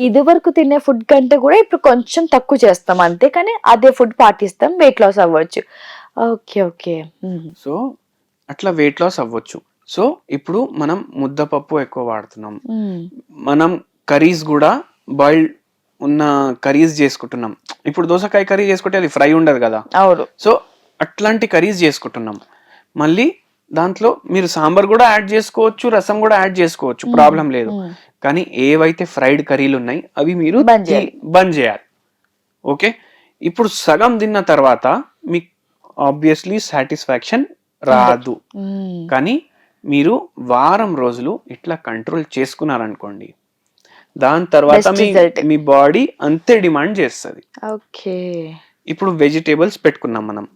ఇది వరకు తినే ఫుడ్ కంటే కూడా ఇప్పుడు కొంచెం తక్కువ చేస్తాం అంతే కానీ అదే ఫుడ్ పాటిస్తాం వెయిట్ లాస్ అవ్వచ్చు. Okay okay. సో అట్లా వెయిట్ లాస్ అవ్వచ్చు. సో ఇప్పుడు మనం ముద్దపప్పు ఎక్కువ వాడుతున్నాం. మనం కర్రీస్ కూడా బాయిల్డ్ ఉన్న కర్రీస్ చేసుకుంటున్నాం. ఇప్పుడు దోసకాయ కర్రీ చేసుకుంటే అది ఫ్రై ఉండదు కదా. అవును. సో అట్లాంటి కర్రీస్ చేసుకుంటున్నాం. మళ్ళీ దాంట్లో మీరు సాంబార్ కూడా యాడ్ చేసుకోవచ్చు రసం కూడా యాడ్ చేసుకోవచ్చు. ప్రాబ్లం లేదు. కానీ ఏవైతే ఫ్రైడ్ కర్రీలు ఉన్నాయి అవి మీరు బంద్ చేయాలి. ఓకే ఇప్పుడు సగం తిన్న తర్వాత మీకు ఆబ్వియస్లీ సాటిస్ఫాక్షన్ రాదు. కానీ మీరు వారం రోజులు ఇట్లా కంట్రోల్ చేసుకున్నారనుకోండి దాని తర్వాత మీ. మీ బాడీ అంతే డిమాండ్ చేస్తుంది ఓకే ఇప్పుడు వెజిటేబుల్స్ పెట్టుకున్నాం మనం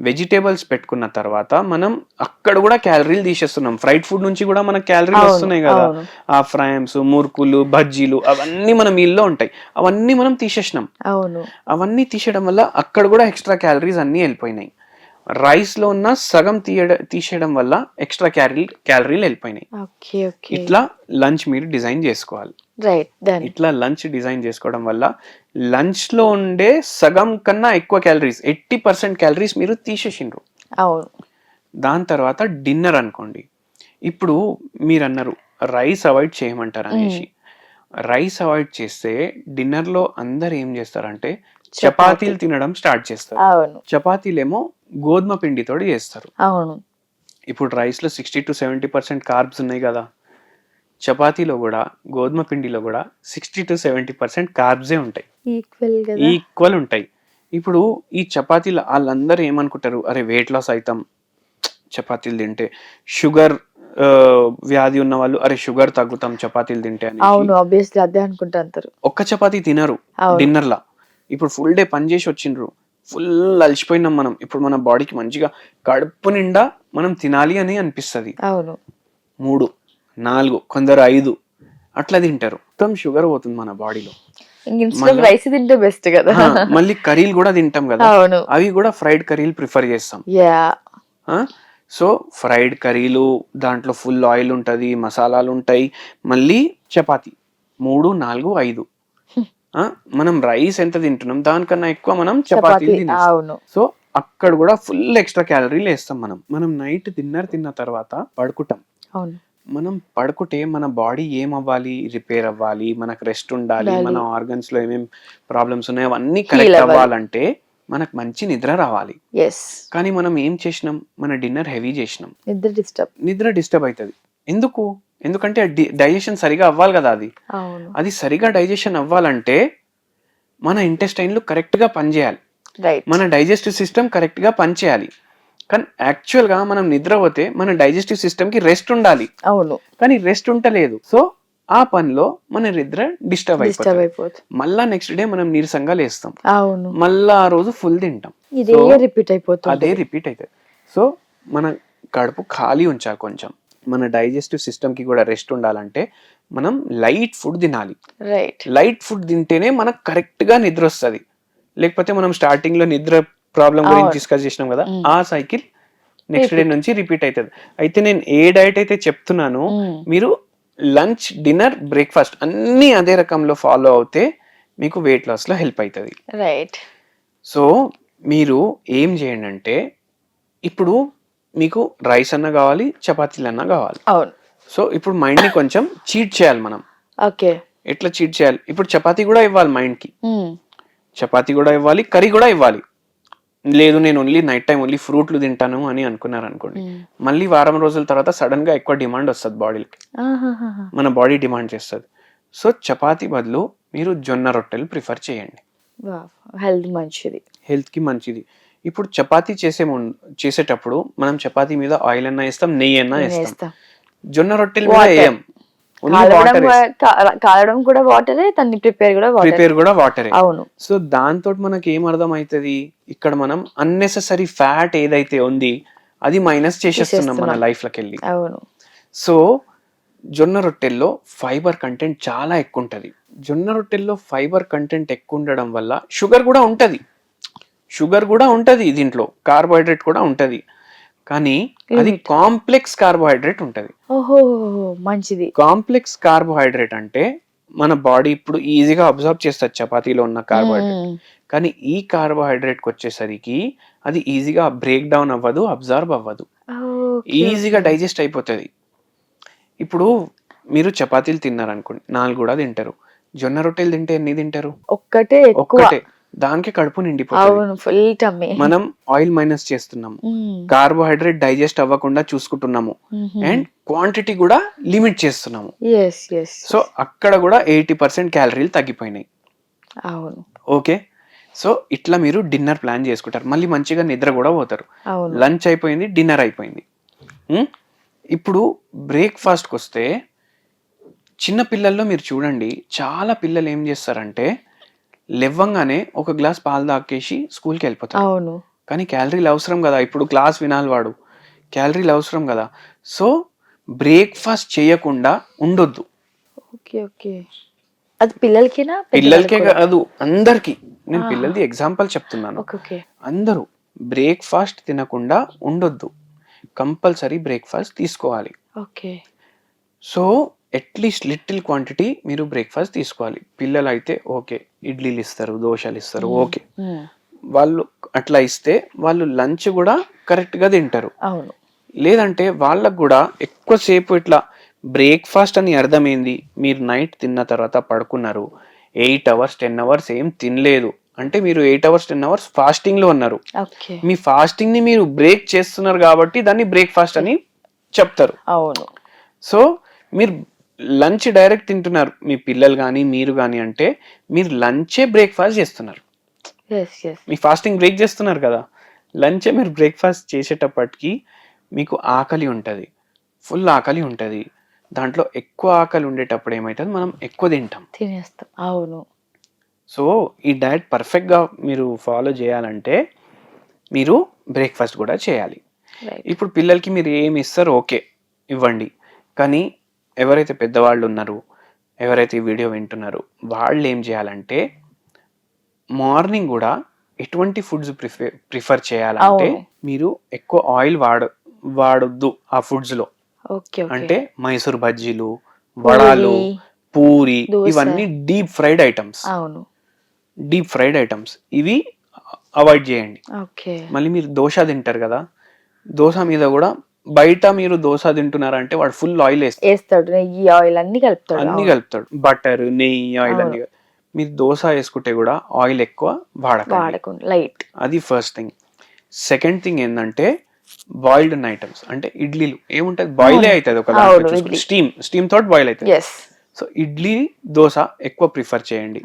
వెజిటేబుల్స్ పెట్టుకున్న తర్వాత మనం అక్కడ కూడా క్యాలరీలు తీసేస్తున్నాం. ఫ్రైడ్ ఫుడ్ నుంచి కూడా మనకు క్యాలరీలు వస్తున్నాయి కదా. ఆ ఫ్రైమ్స్ మురుకులు బజ్జీలు అవన్నీ మన మీల్లో ఉంటాయి. అవన్నీ మనం తీసేసినాం. అవును. అవన్నీ తీసేయడం వల్ల అక్కడ కూడా ఎక్స్ట్రా క్యాలరీస్ అన్నీ వెళ్ళిపోయినాయి. రైస్లో ఉన్న సగం తీయడం తీసేయడం వల్ల ఎక్స్ట్రా క్యాలరీ క్యాలరీలు వెళ్ళిపోయినాయి. ఇట్లా లంచ్ మీరు డిజైన్ చేసుకోవాలి. ఇట్లా లంచ్ డిజైన్ చేసుకోవడం వల్ల లంచ్లో ఉండే సగం కన్నా ఎక్కువ క్యాలరీస్ ఎయిటీ పర్సెంట్ క్యాలరీస్ మీరు తీసేసిండ్రు. అవును. దాని తర్వాత డిన్నర్ అనుకోండి. ఇప్పుడు మీరు అన్నారు రైస్ అవాయిడ్ చేయమంటారు అనేసి రైస్ అవాయిడ్ చేస్తే డిన్నర్లో అందరు ఏం చేస్తారంటే చపాతీలు తినడం స్టార్ట్ చేస్తారు. అవును. చపాతీలేమో గోధుమ పిండితో చేస్తారు. అవును. ఇప్పుడు రైస్లో sixty to seventy percent carbs ఉన్నాయి కదా. చపాతీలో కూడా గోధుమ పిండిలో కూడా సిక్స్టీ టు సెవెంటీ పర్సెంట్ కార్బ్సే ఉంటాయి. ఈక్వల్ ఉంటాయి. ఇప్పుడు ఈ చపాతీలు వాళ్ళందరూ ఏమనుకుంటారు? అరే వెయిట్ లాస్ అవుతాం చపాతీలు తింటే షుగర్ వ్యాధి ఉన్న వాళ్ళు అరే షుగర్ తగ్గుతాం చపాతీలు తింటే అని అవును ఆబ్వియస్లీ అదే అనుకుంటా అంటారు ఒక్క చపాతీ తినరు డిన్నర్ లా ఇప్పుడు ఫుల్ డే పని చేసి వచ్చిండ్రు. ఫుల్ అలసిపోయినాం మనం. ఇప్పుడు మన బాడీకి మంచిగా కడుపు నిండా మనం తినాలి అని అనిపిస్తుంది. అవును. మూడు. నాలుగు కొందరు ఐదు. అట్లా తింటారు. మొత్తం షుగర్ పోతుంది మన బాడీలో. రైస్ తింటే బెస్ట్ కదా. మళ్ళీ కర్రీలు కూడా తింటాం కదా. అవి కూడా ఫ్రైడ్ కర్రీలు ప్రిఫర్ చేస్తాం. సో ఫ్రైడ్ కర్రీలు దాంట్లో ఫుల్ ఆయిల్ ఉంటుంది మసాలాలు ఉంటాయి. మళ్ళీ చపాతి. మూడు నాలుగు ఐదు. మనం రైస్ ఎంత తింటున్నాం దానికన్నా ఎక్కువ మనం చపాతీలు చపాతి అవును. సో అక్కడ కూడా ఫుల్ ఎక్స్ట్రా క్యాలరీలు వేస్తాం మనం. మనం నైట్ డిన్నర్ తిన్న తర్వాత పడుకుంటాం. మనం పడుకుంటే మన బాడీ ఏం అవ్వాలి రిపేర్ అవ్వాలి? మనకు రెస్ట్ ఉండాలి. మన ఆర్గన్స్లో ఏమేం ప్రాబ్లమ్స్ ఉన్నాయో అవన్నీ కరెక్ట్ అవ్వాలి. అవ్వాలంటే మనకు మంచి నిద్ర రావాలి. కానీ మనం ఏం చేసినాం? మన డిన్నర్ హెవీ చేసినాం. నిద్ర డిస్టర్బ్. నిద్ర డిస్టర్బ్ అవుతుంది ఎందుకు? ఎందుకంటే డైజెషన్ సరిగా అవ్వాలి కదా అది. అది సరిగా డైజెషన్ అవ్వాలంటే మన ఇంటెస్టైన్లు కరెక్ట్గా పనిచేయాలి. రైట్ మన డైజెస్టివ్ సిస్టమ్ కరెక్ట్గా పనిచేయాలి. కానీ యాక్చువల్గా మనం నిద్రపోతే మన డైజెస్టివ్ సిస్టమ్కి రెస్ట్ ఉండాలి. అవును. కానీ రెస్ట్ ఉంటలేదు సో ఆ పనిలో మన నిద్ర డిస్టర్బ్ అయిపోతుంది. మళ్ళా నెక్స్ట్ డే మనం నీరసంగా లేస్తాం. అవును. మళ్ళా ఆ రోజు ఫుల్ తింటాం. ఇదే రిపీట్ అయిపోతుంది. అదే రిపీట్ అవుతుంది సో మన కడుపు ఖాళీ ఉంచాలి కొంచెం. మన డైజెస్టివ్ సిస్టమ్కి కూడా రెస్ట్ ఉండాలంటే మనం లైట్ ఫుడ్ తినాలి. రైట్ లైట్ ఫుడ్ తింటేనే మనకు కరెక్ట్గా నిద్ర వస్తుంది. లేకపోతే మనం స్టార్టింగ్లో నిద్ర ప్రాబ్లం గురించి. డిస్కస్ చేసినాం కదా Mm. ఆ సైకిల్ నెక్స్ట్ డే నుంచి రిపీట్ అవుతుంది అయితే నేను ఏ డైట్ అయితే చెప్తున్నానో మీరు లంచ్ డిన్నర్ బ్రేక్ఫాస్ట్ అన్ని అదే రకంలో ఫాలో అవుతే మీకు వెయిట్ లాస్లో హెల్ప్ అవుతుంది రైట్ సో మీరు ఏం చేయండి అంటే ఇప్పుడు మీకు రైస్ అన్న కావాలి చపాతీలు అన్న కావాలి. అవును. సో ఇప్పుడు మైండ్ని కొంచెం చీట్ చేయాలి మనం. ఓకే ఎట్లా చీట్ చేయాలి? ఇప్పుడు చపాతీ కూడా ఇవ్వాలి మైండ్కి. చపాతీ కూడా ఇవ్వాలి కర్రీ కూడా ఇవ్వాలి. లేదు నేను ఓన్లీ నైట్ టైం ఓన్లీ ఫ్రూట్లు తింటాను అని అనుకున్నారు అనుకోండి. మళ్ళీ వారం రోజుల తర్వాత సడన్గా ఎక్కువ డిమాండ్ వస్తుంది బాడీకి మన బాడీ డిమాండ్ చేస్తుంది. సో చపాతీ బదులు మీరు జొన్న రొట్టెలు ప్రిఫర్ చేయండి. హెల్త్ మంచిది. హెల్త్కి మంచిది. ఇప్పుడు చపాతీ చేసే చేసేటప్పుడు మనం చపాతీ మీద ఆయిల్ అన్నా వేస్తాం నెయ్యి అన్నా వేస్తాం. జొన్న రొట్టెల. వేయం కాలవడం కూడా వాటరే దాన్ని ప్రిపేర్ కూడా ప్రిపేర్ కూడా వాటరే అవును. సో దాంతో మనకి ఏం అర్థం అవుతుంది ఇక్కడ మనం అన్నెసెసరీ ఫ్యాట్ ఏదైతే ఉంది అది మైనస్ చేసేస్తున్నాం మన. లైఫ్లోకి వెళ్ళి అవును. సో జొన్న రొట్టెల్లో ఫైబర్ కంటెంట్ చాలా ఎక్కువ ఉంటుంది జొన్న రొట్టెల్లో ఫైబర్ కంటెంట్ ఎక్కువ ఉండడం వల్ల షుగర్ కూడా ఉంటుంది. షుగర్ కూడా ఉంటుంది దీంట్లో. కార్బోహైడ్రేట్ కూడా ఉంటుంది. కానీ అది. కాంప్లెక్స్ కార్బోహైడ్రేట్ ఉంటుంది. ఓహో మంచిది. కాంప్లెక్స్ కార్బోహైడ్రేట్ అంటే మన బాడీ ఇప్పుడు ఈజీగా అబ్జర్వ్ చేస్తుంది చపాతీలో ఉన్న కార్బోహైడ్రేట్ మ్మ్. కానీ ఈ కార్బోహైడ్రేట్కి వచ్చేసరికి అది ఈజీగా బ్రేక్ డౌన్ అవ్వదు అబ్జర్వ్ అవ్వదు. ఈజీగా. డైజెస్ట్ అయిపోతుంది. ఇప్పుడు మీరు చపాతీలు తిన్నారనుకోండి నాలుగు కూడా తింటారు. జొన్న రొట్టెలు తింటే ఎన్ని తింటారు? ఒక్కటే ఒక్కటే. దానికి కడుపు నిండిపోతుంది. Full tummy. మనం ఆయిల్ మైనస్ చేస్తున్నాము. కార్బోహైడ్రేట్ డైజెస్ట్ అవ్వకుండా చూసుకుంటున్నాము. అండ్ క్వాంటిటీ కూడా లిమిట్ చేస్తున్నాము. సో అక్కడ కూడా ఎయిటీ పర్సెంట్ క్యాలరీలు తగ్గిపోయినాయి. అవును. ఓకే? సో ఇట్లా మీరు డిన్నర్ ప్లాన్ చేసుకుంటారు. మళ్ళీ మంచిగా నిద్ర కూడా పోతారు. లంచ్ అయిపోయింది డిన్నర్ అయిపోయింది. ఇప్పుడు బ్రేక్ఫాస్ట్కి వస్తే చిన్న పిల్లల్లో మీరు చూడండి చాలా పిల్లలు ఏం చేస్తారంటే లేవ్వంగానే ఒక గ్లాస్ పాలు తాకేసి స్కూల్కి వెళ్ళిపోతారు అవును. కానీ క్యాలరీలు అవసరం కదా? ఇప్పుడు క్లాస్ వినాలి వాడు. క్యాలరీలు అవసరం కదా? సో బ్రేక్ఫాస్ట్ చేయకుండా ఉండొద్దు. Okay okay. అది పిల్లలకేనా? పిల్లలకే? కాదు అందరికి. నేను. పిల్లలది ఎగ్జాంపుల్ చెప్తున్నాను. అందరూ బ్రేక్ఫాస్ట్ తినకుండా ఉండొద్దు. కంపల్సరీ బ్రేక్ఫాస్ట్ తీసుకోవాలి. Okay. So at least little quantity మీరు బ్రేక్ఫాస్ట్ తీసుకోవాలి. పిల్లలు అయితే ఓకే ఇడ్లీలు ఇస్తారు దోశలు ఇస్తారు ఓకే. వాళ్ళు అట్లా ఇస్తే వాళ్ళు లంచ్ కూడా కరెక్ట్గా తింటారు. అవును. లేదంటే వాళ్ళకు కూడా ఎక్కువసేపు ఇట్లా బ్రేక్ఫాస్ట్ అని అర్థమైంది మీరు నైట్ తిన్న తర్వాత పడుకున్నారు ఎయిట్ అవర్స్ టెన్ అవర్స్ ఏం తినలేదు. అంటే మీరు ఎయిట్ అవర్స్ టెన్ అవర్స్ ఫాస్టింగ్లో ఉన్నారు. ఓకే. మీ ఫాస్టింగ్ని మీరు బ్రేక్ చేస్తున్నారు కాబట్టి దాన్ని బ్రేక్ఫాస్ట్ అని చెప్తారు. అవును. సో మీరు లంచ్ డైరెక్ట్ తింటున్నారు మీ పిల్లలు కానీ మీరు కానీ అంటే మీరు లంచే బ్రేక్ఫాస్ట్ చేస్తున్నారు. మీ ఫాస్టింగ్ బ్రేక్ చేస్తున్నారు కదా. లంచే మీరు బ్రేక్ఫాస్ట్ చేసేటప్పటికి మీకు ఆకలి ఉంటుంది. ఫుల్ ఆకలి ఉంటుంది. దాంట్లో ఎక్కువ ఆకలి ఉండేటప్పుడు ఏమవుతుంది మనం ఎక్కువ తింటాం. తినేస్తాం. అవును. సో ఈ డయట్ పర్ఫెక్ట్గా మీరు ఫాలో చేయాలంటే మీరు బ్రేక్ఫాస్ట్ కూడా చేయాలి. ఇప్పుడు పిల్లలకి మీరు ఏమి ఇస్తారు? ఓకే ఇవ్వండి. కానీ ఎవరైతే పెద్దవాళ్ళు ఉన్నారు ఎవరైతే ఈ వీడియో వింటున్నారో వాళ్ళు ఏం చేయాలంటే మార్నింగ్ కూడా ఎటువంటి ఫుడ్స్ ప్రిఫర్ ప్రిఫర్ చేయాలంటే. మీరు ఎక్కువ ఆయిల్ వాడ వాడొద్దు ఆ ఫుడ్స్లో ఓకే ఓకే. అంటే మైసూర్ బజ్జీలు వడాలు పూరి. ఇవన్నీ డీప్ ఫ్రైడ్ ఐటమ్స్. అవును. Deep fried items. ఇవి అవాయిడ్ చేయండి. ఓకే. మళ్ళీ మీరు దోశ తింటారు కదా దోశ మీద కూడా బయట మీరు దోశ తింటున్నారంటే వాడు ఫుల్ ఆయిల్ వేస్తాడు. వేస్తాడు నెయ్యి ఆయిల్ అన్ని కలుపుతాడు అన్ని. కలుపుతాడు. బటర్ నెయ్యి ఆయిల్. అన్ని మీరు దోశ వేసుకుంటే కూడా ఆయిల్ ఎక్కువ వాడకండి. లైట్ అది ఫస్ట్ థింగ్ సెకండ్ థింగ్ ఏంటంటే బాయిల్డ్ ఐటమ్స్ అంటే ఇడ్లీలు ఏముంటది బాయిలే. అవుతుంది ఒక. స్టీమ్ స్టీమ్ తోటి బాయిల్ అవుతుంది సో ఇడ్లీ దోశ ఎక్కువ ప్రిఫర్ చేయండి.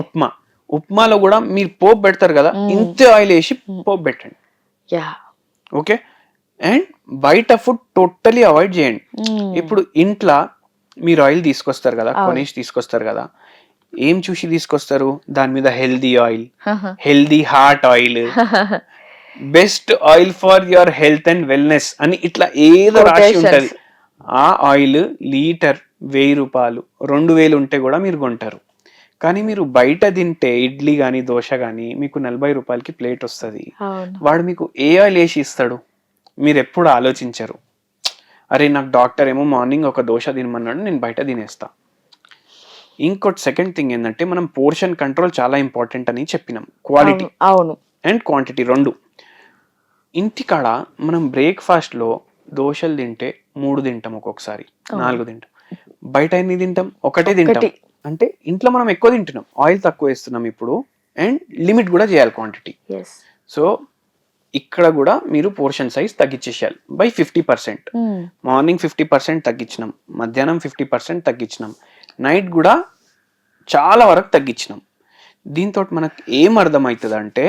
ఉప్మా. ఉప్మాలో కూడా మీరు పోపు పెడతారు కదా. ఇంత ఆయిల్ వేసి పోపు పెట్టండి. యా ఓకే అండ్ బయట ఫుడ్ టోటలీ అవాయిడ్ చేయండి. ఇప్పుడు ఇంట్లో మీరు ఆయిల్ తీసుకొస్తారు కదా. కొనేసి తీసుకొస్తారు కదా ఏం చూసి తీసుకొస్తారు? దాని మీద healthy oil healthy heart oil. Best oil for your health and wellness అని ఇట్లా ఏదో రాసి. ఉంటది. ఆ ఆయిల్ లీటర్ వెయ్యి రూపాయలు రెండు వేలు ఉంటే కూడా మీరు కొంటారు. కానీ మీరు బయట తింటే ఇడ్లీ కానీ దోశ కానీ మీకు నలభై రూపాయలకి ప్లేట్ వస్తుంది. వాడు మీకు ఏ ఆయిల్ వేసి ఇస్తాడు? మీరు ఎప్పుడు ఆలోచించరు. అరే నాకు డాక్టర్ ఏమో మార్నింగ్ ఒక దోశ తినమన్నాడు నేను బయట తినేస్తా. ఇంకోటి సెకండ్ థింగ్ ఏంటంటే మనం పోర్షన్ కంట్రోల్ చాలా ఇంపార్టెంట్ అని చెప్పినాం. క్వాలిటీ అవును, అండ్ క్వాంటిటీ రెండు. ఇంటికాడ మనం బ్రేక్ఫాస్ట్లో దోశలు తింటే మూడు తింటాం ఒక్కొక్కసారి. నాలుగు తింటాం. బయట ఎన్ని తింటాం? ఒకటే తింటాం. అంటే ఇంట్లో మనం ఎక్కువ తింటున్నాం. ఆయిల్ తక్కువ వేస్తున్నాం ఇప్పుడు అండ్ లిమిట్ కూడా చేయాలి క్వాంటిటీ. సో ఇక్కడ కూడా మీరు portion size తగ్గించేసేయాలి. By fifty percent morning fifty percent తగ్గించినాం. మధ్యాహ్నం ఫిఫ్టీ పర్సెంట్ తగ్గించినాం. నైట్ కూడా చాలా వరకు తగ్గించినాం. దీంతో మనకు ఏం అర్థమవుతుంది అంటే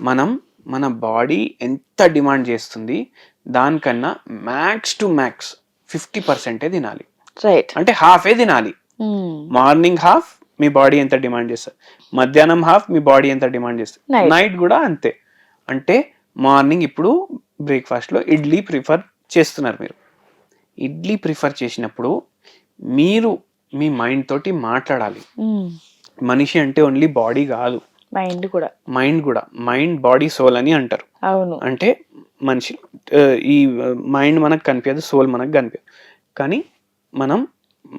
మనం మన బాడీ ఎంత డిమాండ్ చేస్తుంది దానికన్నా మ్యాక్స్ టు మ్యాక్స్ ఫిఫ్టీ పర్సెంటే తినాలి. రైట్ అంటే హాఫే తినాలి. మార్నింగ్ హాఫ్ మీ బాడీ ఎంత డిమాండ్ చేస్తుంది. మధ్యాహ్నం హాఫ్ మీ బాడీ ఎంత డిమాండ్ Night. నైట్ కూడా అంతే. అంటే మార్నింగ్ ఇప్పుడు బ్రేక్ఫాస్ట్లో ఇడ్లీ ప్రిఫర్ చేస్తున్నారు మీరు. ఇడ్లీ ప్రిఫర్ చేసినప్పుడు మీరు మీ మైండ్ తోటి మాట్లాడాలి. మనిషి అంటే ఓన్లీ బాడీ కాదు. మైండ్ కూడా. మైండ్ కూడా. మైండ్ బాడీ సోల్ అని అంటారు. అవును. అంటే మనిషి ఈ మైండ్ మనకు కనిపించదు సోల్ మనకు కనిపించదు. కానీ మనం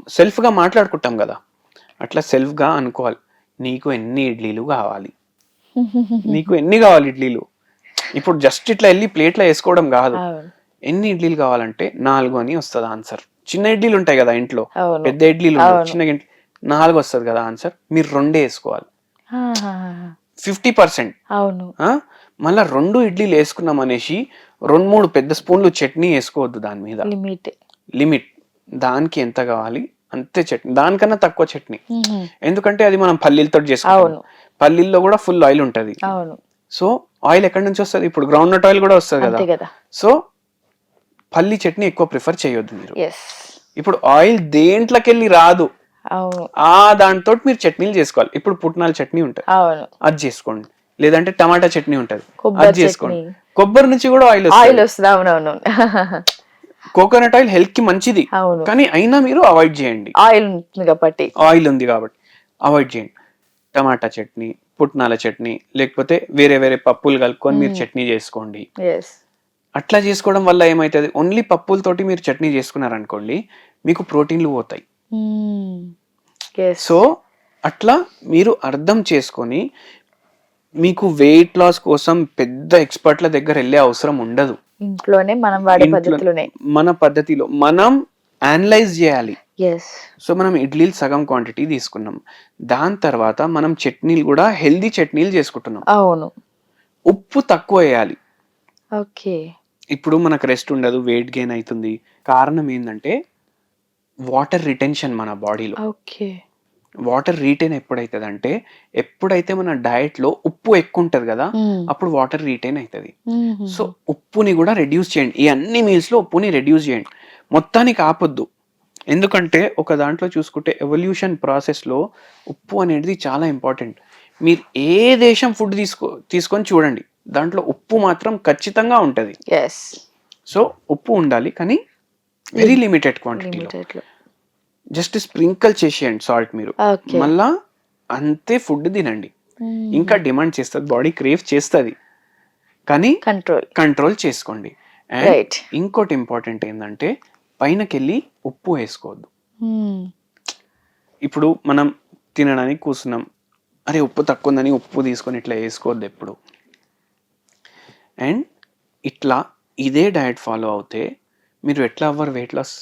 సెల్ఫ్గా మాట్లాడుకుంటాం కదా. అట్లా సెల్ఫ్గా అనుకోవాలి. నీకు ఎన్ని ఇడ్లీలు కావాలి? నీకు ఎన్ని కావాలి ఇడ్లీలు? ఇప్పుడు జస్ట్ ఇట్లా వెళ్ళి ప్లేట్లో వేసుకోవడం కాదు. ఎన్ని ఇడ్లీలు కావాలంటే నాలుగు అని వస్తుంది ఆన్సర్. చిన్న ఇడ్లీలు ఉంటాయి కదా ఇంట్లో. పెద్ద ఇడ్లీలు. చిన్న ఇడ్లీ నాలుగు వస్తుంది కదా ఆన్సర్. మీరు రెండే వేసుకోవాలి. Fifty percent. అవును. మళ్ళా రెండు ఇడ్లీలు వేసుకున్నాం అనేసి రెండు మూడు పెద్ద స్పూన్లు చట్నీ వేసుకోవద్దు దాని మీద. లిమిట్ లిమిట్ దానికి ఎంత కావాలి? అంతే చట్నీ. దానికన్నా తక్కువ చట్నీ. ఎందుకంటే అది మనం పల్లీలతో చేసుకుంటాం. అవును. పల్లీల్లో కూడా ఫుల్ ఆయిల్ ఉంటది. సో ఆయిల్ ఎక్కడి నుంచి వస్తుంది? ఇప్పుడు గ్రౌండ్ నట్ ఆయిల్ కూడా వస్తుంది కదా. సో పల్లి చట్నీ ఎక్కువ ప్రిఫర్ చేయొద్దు మీరు. ఇప్పుడు ఆయిల్ దేంట్లోకెళ్ళి రాదు ఆ దాంతో మీరు చట్నీలు చేసుకోవాలి. ఇప్పుడు పుట్నాల చట్నీ ఉంటుంది. అది చేసుకోండి. లేదంటే టమాటా చట్నీ ఉంటది. అది చేసుకోండి. కొబ్బరి నుంచి కూడా ఆయిల్ ఆయిల్ వస్తుంది అవునవును. కోకోనట్ ఆయిల్ హెల్త్కి మంచిది కానీ అయినా మీరు అవాయిడ్ చేయండి. ఆయిల్ ఉంటుంది కాబట్టి. ఆయిల్ ఉంది కాబట్టి. అవాయిడ్ చేయండి. టమాటా చట్నీ పుట్నాల చట్నీ లేకపోతే వేరే వేరే పప్పులు కలుపుకొని మీరు చట్నీ చేసుకోండి. అట్లా చేసుకోవడం వల్ల ఏమవుతుంది ఓన్లీ పప్పులతోటి మీరు చట్నీ చేసుకున్నారనుకోండి మీకు ప్రోటీన్లు పోతాయి. సో అట్లా మీరు అర్థం చేసుకొని మీకు వెయిట్ లాస్ కోసం పెద్ద ఎక్స్పర్ట్ల దగ్గర వెళ్ళే అవసరం ఉండదు. ఇంట్లోనే మనం వాడే పద్ధతిలోనే. మన పద్ధతిలో మనం అనలైజ్ చేయాలి. ఎస్ సో మనం ఇడ్లీలు సగం క్వాంటిటీ తీసుకున్నాం. దాని తర్వాత మనం చట్నీలు కూడా హెల్దీ చట్నీలు చేసుకుంటున్నాం. అవును. ఉప్పు తక్కువ వేయాలి. ఓకే. ఇప్పుడు మనకు రెస్ట్ ఉండదు వెయిట్ గెయిన్ అవుతుంది. కారణం ఏంటంటే వాటర్ రిటెన్షన్ మన బాడీలో ఓకే. వాటర్ రీటైన్ ఎప్పుడైతుంది అంటే ఎప్పుడైతే మన డయట్లో ఉప్పు ఎక్కువ ఉంటది కదా అప్పుడు వాటర్ రీటైన్ అవుతుంది సో ఉప్పుని కూడా రెడ్యూస్ చేయండి. ఈ అన్ని మీల్స్లో ఉప్పుని రెడ్యూస్ చేయండి. మొత్తానికి ఆపొద్దు. ఎందుకంటే ఒక దాంట్లో చూసుకుంటే ఎవల్యూషన్ ప్రాసెస్లో ఉప్పు అనేది చాలా ఇంపార్టెంట్ మీరు ఏ దేశం ఫుడ్ తీసుకో తీసుకొని చూడండి దాంట్లో ఉప్పు మాత్రం ఖచ్చితంగా ఉంటది. సో ఉప్పు ఉండాలి కానీ వెరీ లిమిటెడ్ క్వాంటిటీలో లో. జస్ట్ స్ప్రింకల్ చేసేయండి సాల్ట్ మీరు. మళ్ళా అంతే ఫుడ్ తినండి. ఇంకా డిమాండ్ చేస్తుంది బాడీ క్రేవ్ చేస్తుంది. కానీ కంట్రోల్ కంట్రోల్ చేసుకోండి. అండ్ ఇంకోటి ఇంపార్టెంట్ ఏంటంటే పైనకెళ్ళి ఉప్పు వేసుకోవద్దు. ఇప్పుడు మనం తినడానికి కూర్చున్నాం. అరే ఉప్పు తక్కువ ఉందని ఉప్పు తీసుకొని ఇట్లా వేసుకోవద్దు ఎప్పుడు. అండ్ ఇట్లా ఇదే డయట్ ఫాలో అవుతే మీరు ఎట్లా అవ్వరు వెయిట్ లాస్?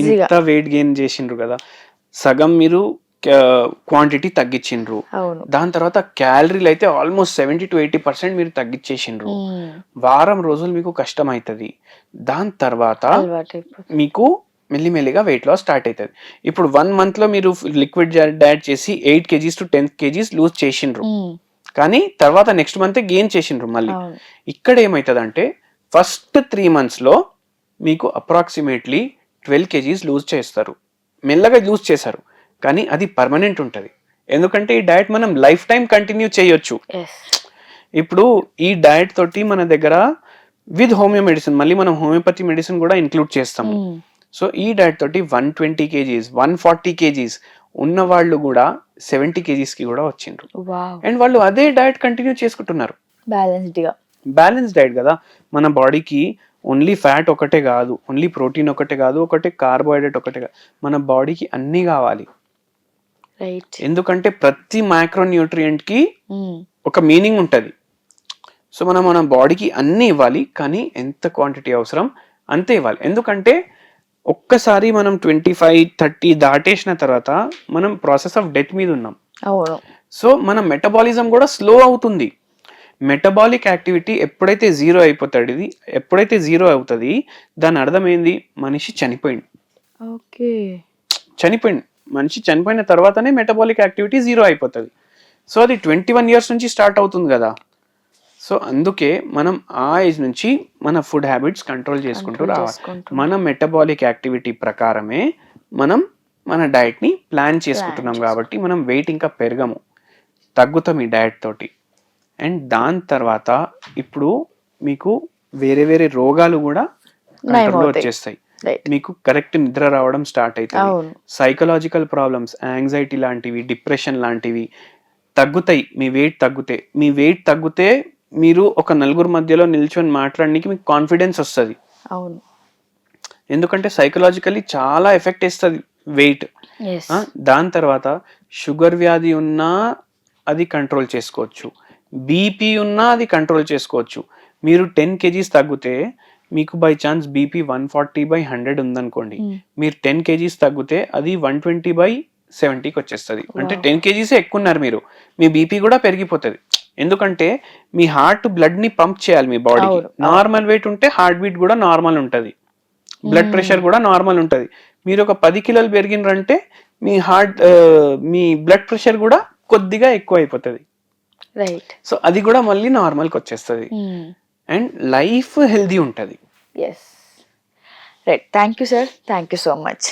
ఇంత వెయిట్ గెయిన్ చేసిండ్రు కదా. సగం మీరు క్వాంటిటీ తగ్గించిండ్రు దాని తర్వాత క్యాలరీలు అయితే almost seventy to eighty percent మీరు తగ్గించేసిండ్రు. వారం రోజులు మీకు కష్టం అవుతుంది దాని తర్వాత మీకు మెల్లిమెల్లిగా వెయిట్ లాస్ స్టార్ట్ అవుతుంది ఇప్పుడు వన్ మంత్లో మీరు లిక్విడ్ డయట్ చేసి eight kgs to ten kgs lose చేసిండ్రు. కానీ తర్వాత నెక్స్ట్ మంత్ గెయిన్ చేసిండ్రు మళ్ళీ. ఇక్కడ ఏమవుతుంది అంటే ఫస్ట్ త్రీ మంత్స్లో మీకు అప్రాక్సిమేట్లీ ట్వెల్వ్ కేజీస్ లూజ్ చేస్తారు. మెల్లగా లూజ్ చేశారు. కానీ అది పర్మనెంట్ ఉంటుంది. ఎందుకంటే ఈ డయట్ మనం లైఫ్ టైం కంటిన్యూ చేయొచ్చు. ఇప్పుడు ఈ డయట్ తోటి మన దగ్గర విత్ హోమియో మెడిసిన్ మళ్ళీ మనం హోమియోపతి మెడిసిన్ కూడా ఇంక్లూడ్ చేస్తాము. సో ఈ డయట్ తోటి one twenty kgs one forty kgs ఉన్న వాళ్ళు కూడా సెవెంటీ కేజీస్కి కూడా వచ్చిండ్రు. అండ్ వాళ్ళు అదే డయట్ కంటిన్యూ చేసుకుంటున్నారు. బ్యాలెన్స్డ్గా. బ్యాలెన్స్ డైట్ కదా. మన బాడీకి ఓన్లీ ఫ్యాట్ ఒకటే కాదు ఓన్లీ ప్రోటీన్ ఒకటే కాదు ఒకటే కార్బోహైడ్రేట్ ఒకటే కాదు మన బాడీకి అన్నీ కావాలి. ఎందుకంటే ప్రతి మైక్రోన్యూట్రియంట్కి ఒక మీనింగ్ ఉంటుంది. సో మనం మన బాడీకి అన్నీ ఇవ్వాలి కానీ ఎంత క్వాంటిటీ అవసరం అంతే ఇవ్వాలి. ఎందుకంటే ఒక్కసారి మనం ట్వంటీ ఫైవ్ థర్టీ దాటేసిన తర్వాత మనం ప్రాసెస్ ఆఫ్ డెత్ మీద ఉన్నాం. సో మన మెటబాలిజం కూడా స్లో అవుతుంది. మెటబాలిక్ యాక్టివిటీ ఎప్పుడైతే జీరో అయిపోతాడు ఇది ఎప్పుడైతే జీరో అవుతుంది దాని అర్థం ఏంది? మనిషి చనిపోయింది ఓకే. చనిపోయింది మనిషి చనిపోయిన తర్వాతనే మెటబాలిక్ యాక్టివిటీ జీరో అయిపోతుంది. సో అది ట్వంటీ వన్ ఇయర్స్ నుంచి స్టార్ట్ అవుతుంది కదా. సో అందుకే మనం ఆ ఏజ్ నుంచి మన ఫుడ్ హ్యాబిట్స్ కంట్రోల్ చేసుకుంటూ రావాలి. మన మెటబాలిక్ యాక్టివిటీ ప్రకారమే మనం మన డయట్ని ప్లాన్ చేసుకుంటున్నాం కాబట్టి మనం వెయిట్ ఇంకా పెరగము. తగ్గుతాం ఈ డయట్ తోటి. అండ్ దాని తర్వాత ఇప్పుడు మీకు వేరే వేరే రోగాలు కూడా నయమవుతాయి. వచ్చేస్తాయి. మీకు కరెక్ట్ నిద్ర రావడం స్టార్ట్ అవుతుంది సైకలాజికల్ ప్రాబ్లమ్స్ యాంగ్జైటీ లాంటివి డిప్రెషన్ లాంటివి తగ్గుతాయి. మీ వెయిట్ తగ్గుతే మీ వెయిట్ తగ్గితే మీరు ఒక నలుగురు మధ్యలో నిల్చొని మాట్లాడడానికి మీకు కాన్ఫిడెన్స్ వస్తుంది. అవును. ఎందుకంటే సైకలాజికల్లీ చాలా ఎఫెక్ట్ ఇస్తుంది వెయిట్ దాని తర్వాత షుగర్ వ్యాధి ఉన్నా అది కంట్రోల్ చేసుకోవచ్చు. బీపీ ఉన్నా అది కంట్రోల్ చేసుకోవచ్చు. మీరు టెన్ కేజీస్ తగ్గితే మీకు by chance BP one forty by hundred ఉందనుకోండి. మీరు టెన్ కేజీస్ తగ్గితే అది వన్ ట్వంటీ బై సెవెంటీకి వచ్చేస్తుంది. అంటే. టెన్ కేజీసే ఎక్కువ ఉన్నారు మీరు. మీ బీపీ కూడా పెరిగిపోతుంది. ఎందుకంటే మీ హార్ట్ బ్లడ్ని పంప్ చేయాలి మీ బాడీకి. నార్మల్ వెయిట్ ఉంటే హార్ట్ బీట్ కూడా నార్మల్ ఉంటుంది. Blood Hmm. ప్రెషర్ కూడా నార్మల్ ఉంటుంది. మీరు ఒక పది కిలోలు పెరిగినారంటే మీ హార్ట్ మీ బ్లడ్ ప్రెషర్ కూడా కొద్దిగా ఎక్కువ అయిపోతుంది రైట్ సో అది కూడా మళ్ళీ నార్మల్కి వచ్చేస్తుంది. అండ్ లైఫ్ హెల్దీ ఉంటుంది. Yes right thank you sir thank you so much